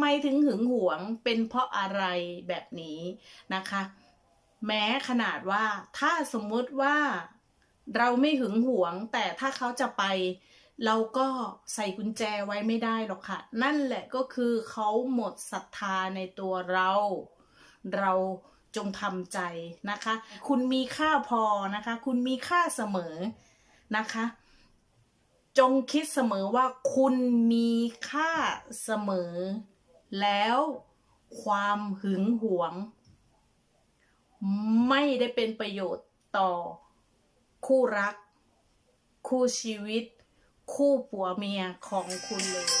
ไมถึงหึงหวงเป็นเพราะอะไรแบบนี้นะคะ แม้ขนาดว่าถ้าสมมุติว่าเราไม่หึงหวง แต่ถ้าเขาจะไป เราก็ใส่กุญแจไว้ไม่ได้หรอกค่ะ นั่นแหละก็คือเขาหมดศรัทธาในตัวเรา เราจงทำใจนะคะ คุณมีค่าพอนะคะ คุณมีค่าเสมอนะคะ จงคิดเสมอว่าคุณมีค่าเสมอ แล้วความหึงหวง ไม่ได้เป็นประโยชน์ต่อ คู่รัก คู่ชีวิต คู่ผัวเมียของคุณเลย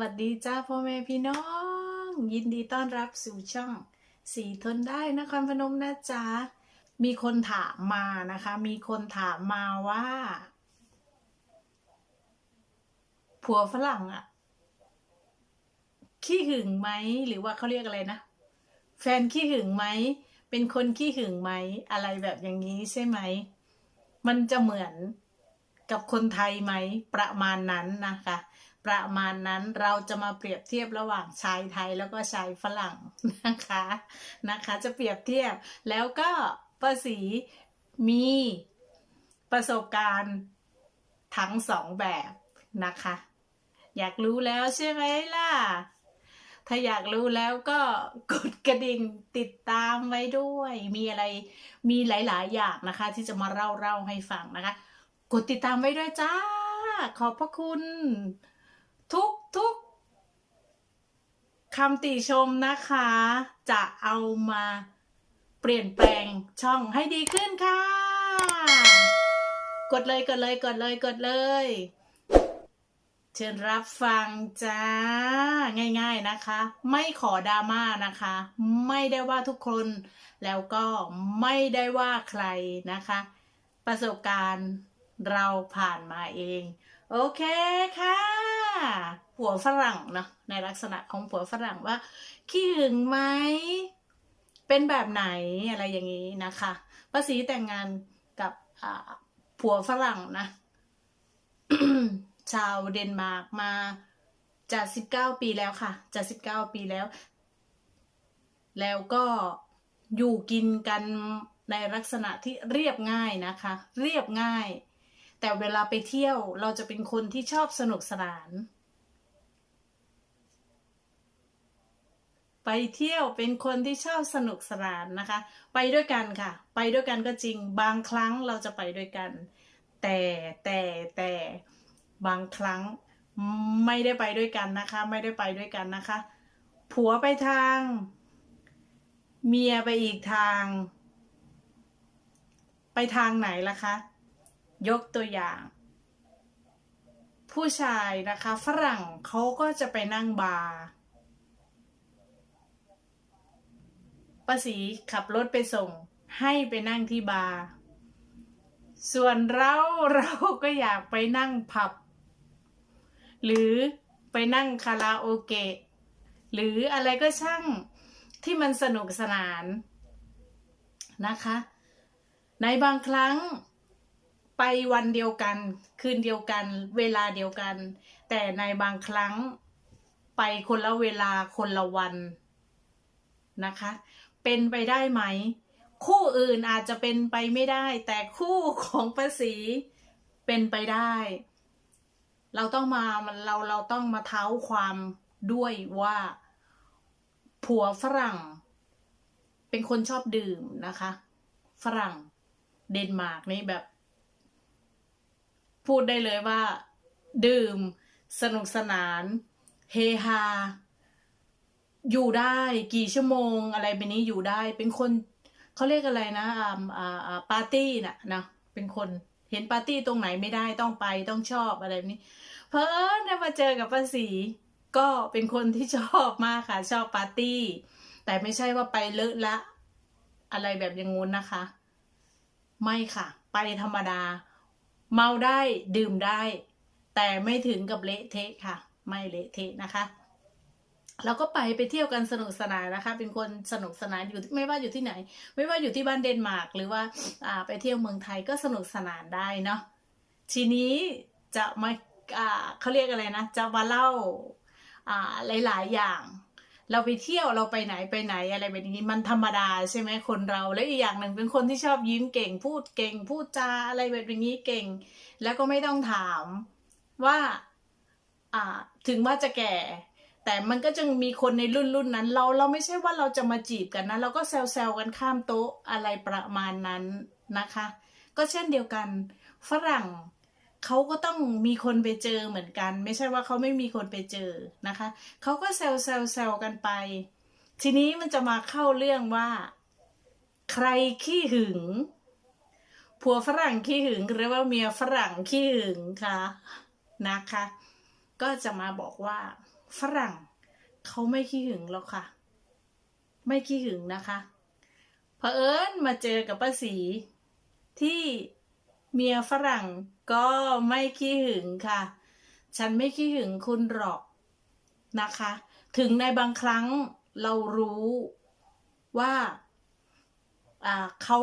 วัสดีจ้าพ่อแม่พี่น้อง ยินดีต้อนรับสู่ช่อง สีทนได้นครพนมนะจ๊ะมีคนถามมานะคะ มีคนถามมาว่า ผัวฝรั่งอะขี้หึงไหมหรือว่าเขาเรียกอะไรนะแฟนขี้หึงไหมเป็นคนขี้หึงไหมอะไรแบบอย่างนี้ใช่ไหม มันจะเหมือนกับคนไทยไหมประมาณนั้นนะคะ ประมาณนั้นเราจะมาเปรียบเทียบระหว่างชายไทยแล้วก็ชายฝรั่งนะคะนะคะ จะเปรียบเทียบแล้วก็ป้าสีมีประสบการณ์ทั้งสองแบบนะคะ อยากรู้แล้วใช่ไหมล่ะ ถ้าอยากรู้แล้วก็กดกระดิ่งติดตามไว้ด้วย มีอะไรมีหลาย ๆ อย่างนะคะ ที่จะมาเล่าเล่าให้ฟังนะคะ กดติดตามไว้ด้วยจ้า ขอบพระคุณ ทุกทุกคำติชมนะคะ จะเอามาเปลี่ยนแปลงช่องให้ดีขึ้นค่ะ กดเลยกดเลยกดเลยกดเลย เชิญรับฟังจ้า ง่ายๆนะคะ ไม่ขอดราม่านะคะ ไม่ได้ว่าทุกคน แล้วก็ไม่ได้ว่าใครนะคะ ประสบการณ์เราผ่านมาเอง โอเคค่ะ ผัวฝรั่งเนาะในลักษณะของผัวฝรั่งว่าขี้หึงไหมเป็นแบบไหนอะไรอย่างนี้นะคะป้าศรีแต่งงานกับผัวฝรั่งนะชาวเดนมาร์กมาจะสิบเก้าปีแล้วค่ะจะสิบเก้าปีแล้ว แล้วก็อยู่กินกันในลักษณะที่เรียบง่ายนะคะ เรียบง่าย แต่เวลาไปเที่ยวเราจะเป็นคนที่ชอบสนุกสนาน ไปเที่ยวเป็นคนที่ชอบสนุกสนานนะคะ ไปด้วยกันค่ะ ไปด้วยกันก็จริง บางครั้งเราจะไปด้วยกัน แต่แต่แต่บางครั้งไม่ได้ไปด้วยกันนะคะ ไม่ได้ไปด้วยกันนะคะ ผัวไปทาง เมียไปอีกทาง ไปทางไหนล่ะคะ ยกตัวอย่าง ผู้ชายนะคะฝรั่งเขาก็จะไปนั่งบาร์ป้าสีขับรถไปส่ง ให้ไปนั่งที่บาร์ส่วนเราเราก็อยากไปนั่งผับ หรือไปนั่งคาราโอเกะ หรืออะไรก็ช่างที่มันสนุกสนานนะคะ ในบางครั้ง ไปวันเดียวกันคืนเดียวกัน เวลาเดียวกัน แต่ในบางครั้งไปคนละเวลาคนละวันนะคะ เป็นไปได้ไหม คู่อื่นอาจจะเป็นไปไม่ได้ แต่คู่ของประสีเป็นไปได้ เราต้องมาเราเราต้องมาเท้าความด้วยว่า ผัวฝรั่ง เป็นคนชอบดื่มนะคะ ฝรั่งเดนมาร์กนี่แบบ พูดได้เลยว่า ดื่ม สนุกสนาน เฮฮา อยู่ได้กี่ชั่วโมง อะไรแบบนี้อยู่ได้ เป็นคนเขาเรียกอะไรนะอ่าอ่าอ่าปาร์ตี้น่ะนะเป็นคนเห็นปาร์ตี้ตรงไหนไม่ได้ต้องไปต้องชอบอะไรแบบนี้ เพอได้มาเจอกับป้าสีก็เป็นคนที่ชอบมากค่ะ ชอบปาร์ตี้ แต่ไม่ใช่ว่าไปเลอะละ อะไรแบบอย่างงู้นนะคะ ไม่ค่ะ ไปธรรมดา เมาได้ดื่มได้ แต่ไม่ถึงกับเละเทะค่ะ ไม่เละเทะนะคะเราก็ไปไปเที่ยวกันสนุกสนานนะคะ เป็นคนสนุกสนานอยู่ไม่ว่าอยู่ที่ไหน ไม่ว่าอยู่ที่บ้านเดนมาร์กหรือว่าอ่าไปเที่ยวเมืองไทยก็สนุกสนานได้เนาะทีนี้จะมาอ่าเขาเรียกอะไรนะ จะมาเล่าอ่าหลาย ๆ อย่าง เราไปเที่ยวเราไปไหนไปไหนอะไรแบบนี้มันธรรมดาใช่ไหมคนเรา แล้วอีกอย่างหนึ่งเป็นคนที่ชอบยิ้มเก่งพูดเก่ง พูดจาอะไรแบบนี้เก่ง แล้วก็ไม่ต้องถามว่าอ่าถึงว่าจะแก่ แต่มันก็จะมีคนในรุ่นรุ่นนั้น เราเราไม่ใช่ว่าเราจะมาจีบกันนะเราก็แซวแซวๆกันข้ามโต๊ะอะไรประมาณนั้นนะคะ ก็เช่นเดียวกันฝรั่ง เขาก็ต้องมีคนไปเจอเหมือนกัน ไม่ใช่ว่าเขาไม่มีคนไปเจอนะคะเขาก็แซวแซวแซวกันไป ทีนี้มันจะมาเข้าเรื่องว่า ใครขี้หึง ผัวฝรั่งขี้หึงหรือว่าเมียฝรั่งขี้หึงคะนะคะ ก็จะมาบอกว่าฝรั่งเขาไม่ขี้หึงหรอกค่ะ ไม่ขี้หึงนะคะเผอิญมาเจอกับป้าสีที่ เมียฝรั่งก็ไม่ขี้หึงค่ะ ฉันไม่ขี้หึงคุณหรอกนะคะ ถึงในบางครั้งเรารู้ว่าเขา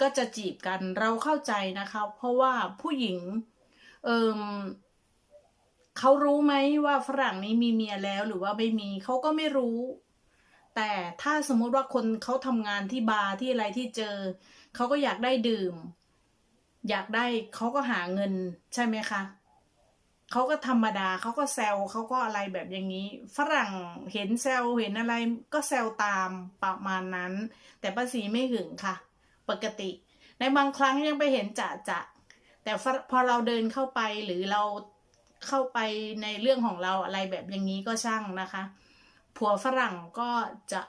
ก็จะจีบกันเราเข้าใจนะคะ เพราะว่าผู้หญิง เอิมเขารู้ไหมว่าฝรั่งนี้มีเมียแล้วหรือว่าไม่มีเขาก็ไม่รู้ แต่ถ้าสมมุติว่าคนเขาทำงานที่บาร์ที่อะไรที่เจอเขาก็อยากได้ดื่ม อยากได้เขาก็หาเงินใช่ไหมคะเขาก็ธรรมดาเขาก็แซวเขาก็อะไรแบบอย่างนี้ ฝรั่งเห็นแซวเห็นอะไรก็แซวตามประมาณนั้น แต่ป้าสีไม่หึงค่ะ ปกติ ในบางครั้งยังไปเห็นจะจะแต่พอเราเดินเข้าไปหรือเราเข้าไปในเรื่องของเราอะไรแบบอย่างนี้ก็ช่างนะคะ ผัวฝรั่งก็จะ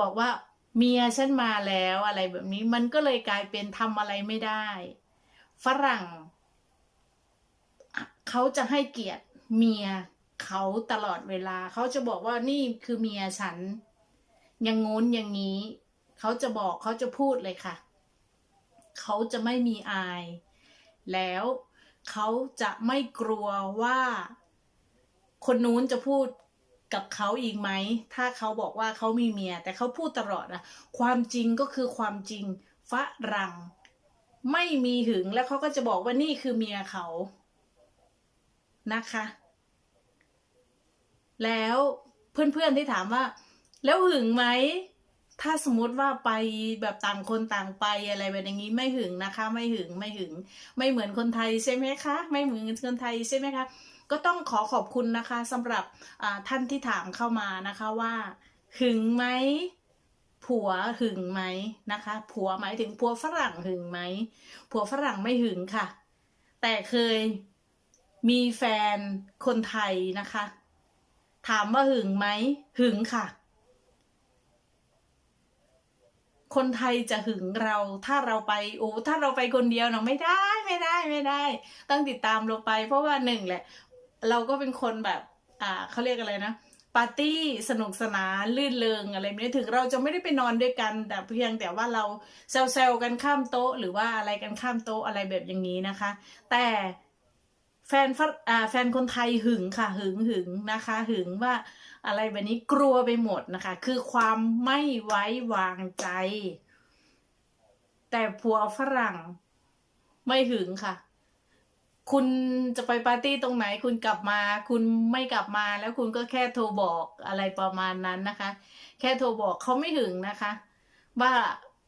บอกว่า เมียฉันมาแล้วอะไรแบบนี้มันก็เลยกลายเป็นทำอะไรไม่ได้ ฝรั่ง เขาจะให้เกียรติเมียเขาตลอดเวลา เขาจะบอกว่านี่คือเมียฉัน อย่างงู้นอย่างนี้ เขาจะบอกเขาจะพูดเลยค่ะ เขาจะไม่มีอาย แล้วเขาจะไม่กลัวว่า คนนู้นจะพูด กับเขาอีกไหม ถ้าเขาบอกว่าเขามีเมีย แต่เขาพูดตลอดอะความจริงก็คือความจริงฝรั่งไม่มีหึงแล้วเขาก็จะบอกว่านี่คือเมียเขานะคะ แล้วเพื่อนๆที่ถามว่า แล้วหึงไหม ถ้าสมมติว่าไปแบบต่างคนต่างไปอะไรแบบอย่างนี้ไม่หึงนะคะ ไม่หึงไม่หึง ไม่เหมือนคนไทยใช่ไหมคะ ไม่เหมือนคนไทยใช่ไหมคะ ก็ต้องขอขอบคุณนะคะสำหรับท่านที่ถามเข้ามานะคะว่าหึงไหมผัวหึงไหมนะคะ ผัวหมายถึงผัวฝรั่งหึงไหมผัวฝรั่งไม่หึงค่ะ แต่เคยมีแฟนคนไทยนะคะ ถามว่าหึงไหมหึงค่ะ คนไทยจะหึงเราถ้าเราไปโอ้ถ้าเราไปคนเดียวเนาะไม่ได้ไม่ได้ไม่ได้ ต้องติดตามเราไป เพราะว่าหนึ่งแหละ เราก็เป็นคนแบบ อ่าเขาเรียกอะไรนะปาร์ตี้สนุกสนานลื่นเริงอะไรแบบนี้ถึงเราจะไม่ได้ไปนอนด้วยกัน แต่เพียงแต่ว่าเราแซวๆกันข้ามโต๊ะ หรือว่าอะไรกันข้ามโต๊ะอะไรแบบอย่างนี้นะคะ แต่แฟนฝรอ่าแฟนคนไทยหึงค่ะหึงหึงนะคะ หึงว่าอะไรแบบนี้กลัวไปหมดนะคะ คือความไม่ไว้วางใจ แต่ผัวฝรั่งไม่หึงค่ะ คุณจะไปปาร์ตี้ตรงไหนคุณกลับมา คุณไม่กลับมาแล้วคุณก็แค่โทรบอกอะไรประมาณนั้นนะคะ แค่โทรบอกเขาไม่หึงนะคะ ว่า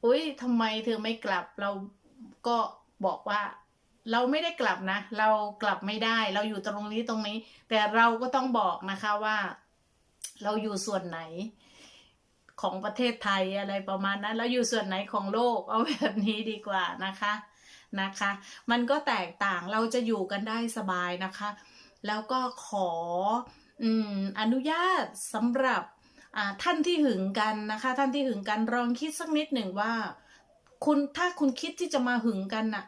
อุ้ยทำไมเธอไม่กลับเราก็บอกว่า เราไม่ได้กลับนะ เรากลับไม่ได้ เราอยู่ตรงนี้ตรงนี้ แต่เราก็ต้องบอกนะคะว่า เราอยู่ส่วนไหนของประเทศไทยอะไรประมาณนั้น แล้วอยู่ส่วนไหนของโลกเอาแบบนี้ดีกว่านะคะ นะคะ มันก็แตกต่างเราจะอยู่กันได้สบายนะคะ แล้วก็ขออืมอนุญาตสำหรับท่านที่หึงกันนะคะ ท่านที่หึงกันลองคิดสักนิดหนึ่งว่า คุณถ้าคุณคิดที่จะมาหึงกันน่ะ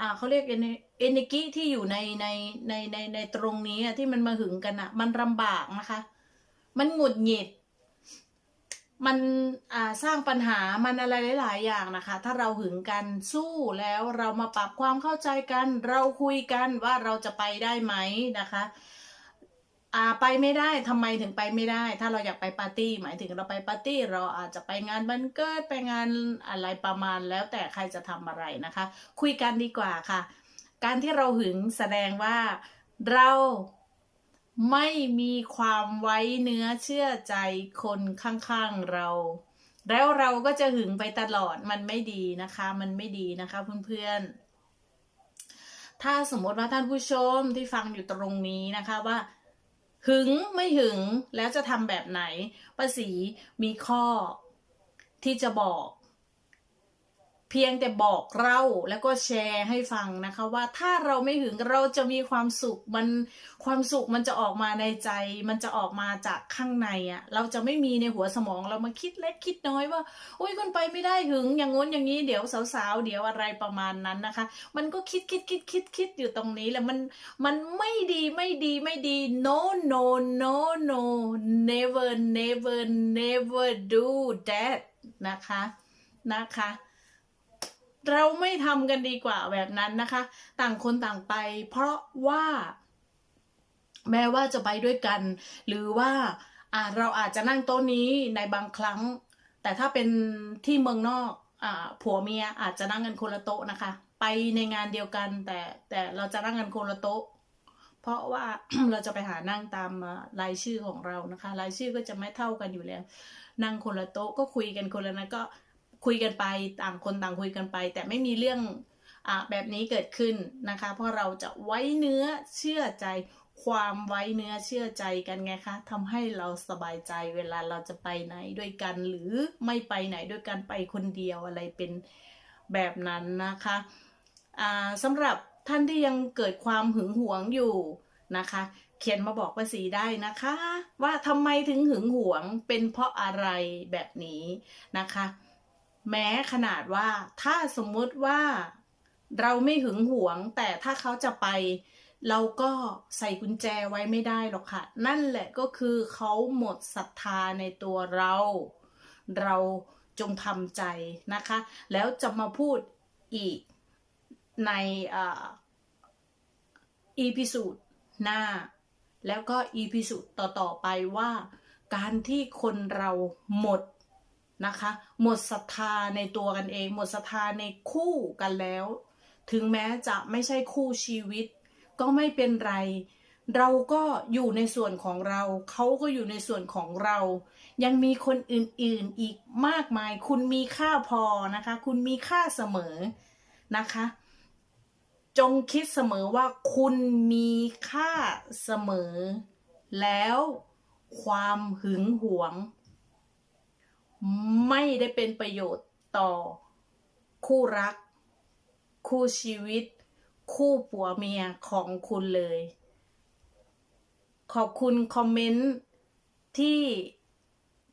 อ่าเขาเรียกเอเนเอเนกิที่อยู่ในในในในในตรงนี้ที่มันมาหึงกันอะ มันลำบากนะคะ มันหงุดหงิด มันสร้างปัญหามันอะไรหลาย ๆ อย่างนะคะ ถ้าเราหึงกันสู้แล้วเรามาปรับความเข้าใจกัน เราคุยกันว่าเราจะไปได้ไหมนะคะอ่าไปไม่ได้ทำไมถึงไปไม่ได้ ถ้าเราอยากไปปาร์ตี้หมายถึงเราไปปาร์ตี้เราอาจจะไปงานบันเกิดไปงานอะไรประมาณแล้วแต่ใครจะทำอะไรนะคะ คุยกันดีกว่าค่ะ การที่เราหึงแสดงว่าเรา ไม่มีความไว้เนื้อเชื่อใจคนข้างๆเรา แล้วเราก็จะหึงไปตลอดมันไม่ดีนะคะ มันไม่ดีนะคะเพื่อนๆ ถ้าสมมติว่าท่านผู้ชมที่ฟังอยู่ตรงนี้นะคะว่า หึงไม่หึงแล้วจะทำแบบไหนป้าศรีมีข้อที่จะบอก เพียงแต่บอกเราแล้วก็แชร์ให้ฟังนะคะ ว่าถ้าเราไม่หึงเราจะมีความสุขมันความสุขมันจะออกมาในใจ มันจะออกมาจากข้างในอะ่ะเราจะไม่มีในหัวสมองเรามาคิดเล็กคิดน้อยว่าโอ้ยคนไปไม่ได้หึงอย่างง้นอย่างนี้เดี๋ยวสาวๆเดี๋ยวอะไรประมาณนั้นนะคะ มันก็คิดคิดคิดคิดคิดอยู่ตรงนี้แหละมันมันไม่ดีไม่ดีไม่ดี no no no no never never never do that นะคะนะคะ เราไม่ทำกันดีกว่าแบบนั้นนะคะ ต่างคนต่างไป เพราะว่า แม้ว่าจะไปด้วยกัน หรือว่าอ่าเราอาจจะนั่งโต๊ะนี้ในบางครั้ง แต่ถ้าเป็นที่เมืองนอกอ่าผัวเมียอาจจะนั่งกันคนละโต๊ะนะคะ ไปในงานเดียวกันแต่แต่เราจะนั่งกันคนละโต๊ะ เพราะว่าเราจะไปหานั่งตามรายชื่อของเรานะคะ รายชื่อก็จะไม่เท่ากันอยู่แล้ว นั่งคนละโต๊ะก็คุยกันคนละนั้นก็ คุยกันไปต่างคนต่างคุยกันไป แต่ไม่มีเรื่องอแบบนี้เกิดขึ้นนะคะ เพราะเราจะไว้เนื้อเชื่อใจความไว้เนื้อเชื่อใจกันไงคะทำให้เราสบายใจเวลาเราจะไปไหนด้วยกันหรือไม่ไปไหนด้วยกันไปคนเดียวอะไรเป็นแบบนั้นนะคะสำหรับท่านที่ยังเกิดความหึงหวงอยู่นะคะ เขียนมาบอกภาษีได้นะคะ ว่าทำไมถึงหึงหวงเป็นเพราะอะไรแบบนี้นะคะ แม้ขนาดว่าถ้าสมมุติว่าเราไม่หึงหวง แต่ถ้าเขาจะไป เราก็ใส่กุญแจไว้ไม่ได้หรอกค่ะ นั่นแหละก็คือเขาหมดศรัทธาในตัวเรา เราจงทำใจนะคะ แล้วจะมาพูดอีกในอีพิสูดหน้า แล้วก็อีพิสูดต่อ ๆ ไปว่า การที่คนเราหมด นะคะ หมดศรัทธาในตัวกันเอง หมดศรัทธาในคู่กันแล้ว ถึงแม้จะไม่ใช่คู่ชีวิต ก็ไม่เป็นไร เราก็อยู่ในส่วนของเรา เขาก็อยู่ในส่วนของเรา ยังมีคนอื่นๆอีกมากมาย คุณมีค่าพอนะคะ คุณมีค่าเสมอนะคะ จงคิดเสมอว่าคุณมีค่าเสมอ แล้วความหึงหวง ไม่ได้เป็นประโยชน์ต่อคู่รัก คู่ชีวิต คู่ผัวเมียของคุณเลย ขอบคุณคอมเมนต์ที่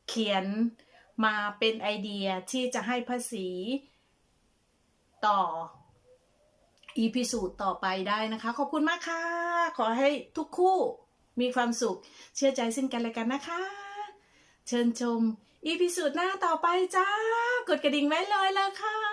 เขียนมาเป็นไอเดียที่จะให้ภาษีต่ออีพิสูจน์ต่อไปได้นะคะ ขอบคุณมากค่ะ ขอให้ทุกคู่มีความสุขเชื่อใจซึ่งกันและกันนะคะ เชิญชม อีพีสูจน์หน้าต่อไปจ้า กดกระดิ่งไว้เลยเลยค่ะ